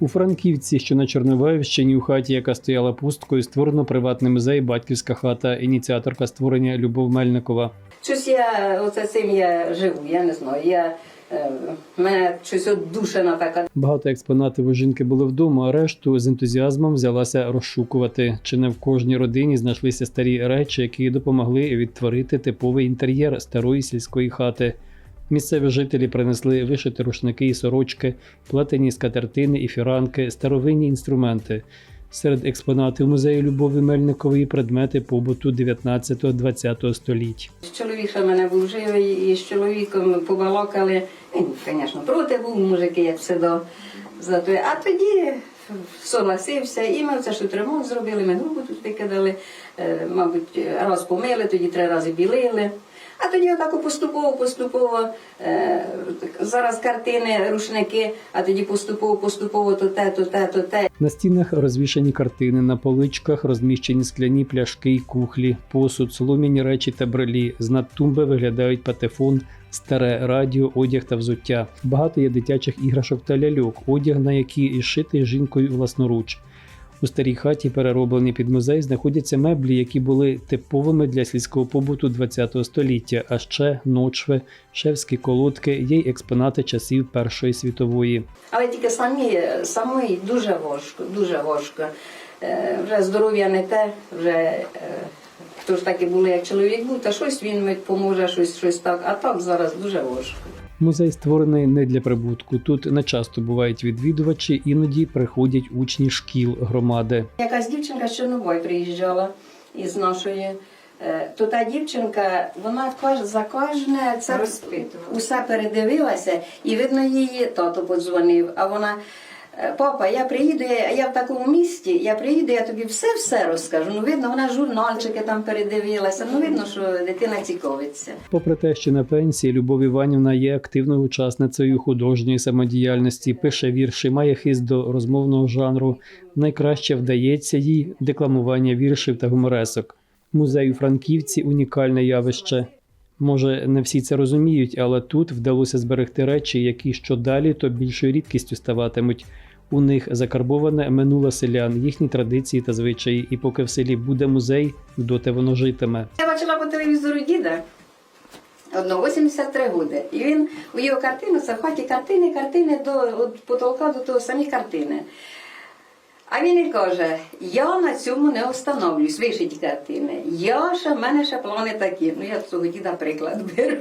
У Франківці, що на Чорнобаївщині, у хаті, яка стояла пусткою, створено приватний музей Батьківська хата, ініціаторка створення Любов Мельникова. Щось я оце цим я живу, я не знаю. Я, е, мене щось от душена така. Багато експонатів у жінки були вдома, а решту з ентузіазмом взялася розшукувати. Чи не в кожній родині знайшлися старі речі, які допомогли відтворити типовий інтер'єр старої сільської хати. Місцеві жителі принесли вишити рушники і сорочки, плетені скатертини і фіранки, старовинні інструменти. Серед експонатів музею Любові Мельникової предмети побуту 19-20 століть. Чоловік ще в мене був живий, і з чоловіком побалакали. Він, звісно, проти був мужики, як все до за те. А тоді согласився, і ми це що ремонт зробили, ми грубу тут викидали, е, мабуть, раз помили, тоді три рази білили. А тоді отако поступово, поступово, е, зараз картини, рушники, а тоді поступово, поступово то те, то те, то те. На стінах розвішані картини, на поличках розміщені скляні пляшки кухлі, посуд, солом'яні речі та брелі. З над тумби виглядають патефон, старе радіо, одяг та взуття. Багато є дитячих іграшок та ляльок, одяг на які і шитий жінкою власноруч. У старій хаті, перероблені під музей, знаходяться меблі, які були типовими для сільського побуту ХХ століття, а ще ночви, шевські колодки, є й експонати часів Першої світової. Але тільки самі, самої дуже важко, дуже важко. Е, Вже здоров'я не те, вже е, хто ж таки були, як чоловік був, та щось він мить поможе, щось, щось так. А так зараз дуже важко. Музей створений не для прибутку. Тут не часто бувають відвідувачі, іноді приходять учні шкіл громади. Якась дівчинка з новою приїжджала із нашої. е, То та дівчинка, вона за кожне це усе передивилася, і видно, її тато подзвонив. А вона, «Е, папа, я приїду, я, в такому місті, я приїду, я тобі все-все розкажу. Ну, видно, вона журнальчики там передивилася. Ну, видно, що дитина цікавиться. Попри те, що на пенсії Любов Іванівна є активною учасницею художньої самодіяльності, пише вірші, має хист до розмовного жанру. Найкраще вдається їй декламування віршів та гуморесок. Музей у Франківці унікальне явище. Може, не всі це розуміють, але тут вдалося зберегти речі, які що далі, то більшою рідкістю ставатимуть. У них закарбоване минуле селян, їхні традиції та звичаї, і поки в селі буде музей, доти воно житиме. Я бачила по телевізору діда. Одного 83 роки. І він у його картину, це в хаті картини, картини до от потолка до того самі картини. А він і каже: я на цьому не остановлюсь, вишить картини. Я ще в мене ще плани такі. Ну я цього діда приклад беру.